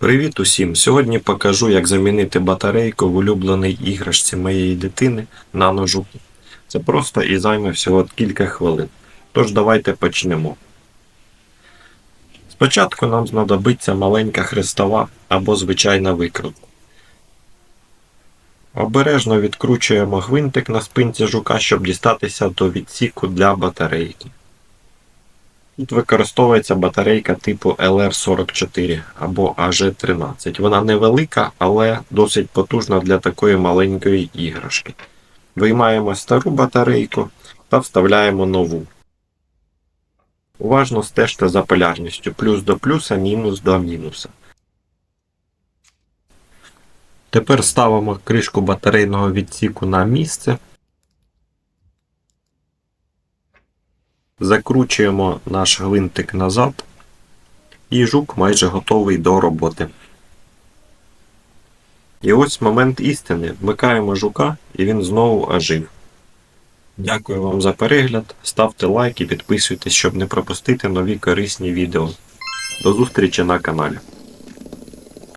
Привіт усім! Сьогодні покажу, як замінити батарейку в улюбленій іграшці моєї дитини на ножу. Це просто і займе всього кілька хвилин. Тож давайте почнемо. Спочатку нам знадобиться маленька хрестова або звичайна викрутка. Обережно відкручуємо гвинтик на спинці жука, щоб дістатися до відсіку для батарейки. Тут використовується батарейка типу LR44 або AG13. Вона невелика, але досить потужна для такої маленької іграшки. Виймаємо стару батарейку та вставляємо нову. Уважно стежте за полярністю плюс до плюса, мінус до мінуса. Тепер ставимо кришку батарейного відсіку на місце. Закручуємо наш гвинтик назад, і жук майже готовий до роботи. І ось момент істини. Вмикаємо жука і він знову ожив. Дякую вам за перегляд. Ставте лайк і підписуйтесь, щоб не пропустити нові корисні відео. До зустрічі на каналі.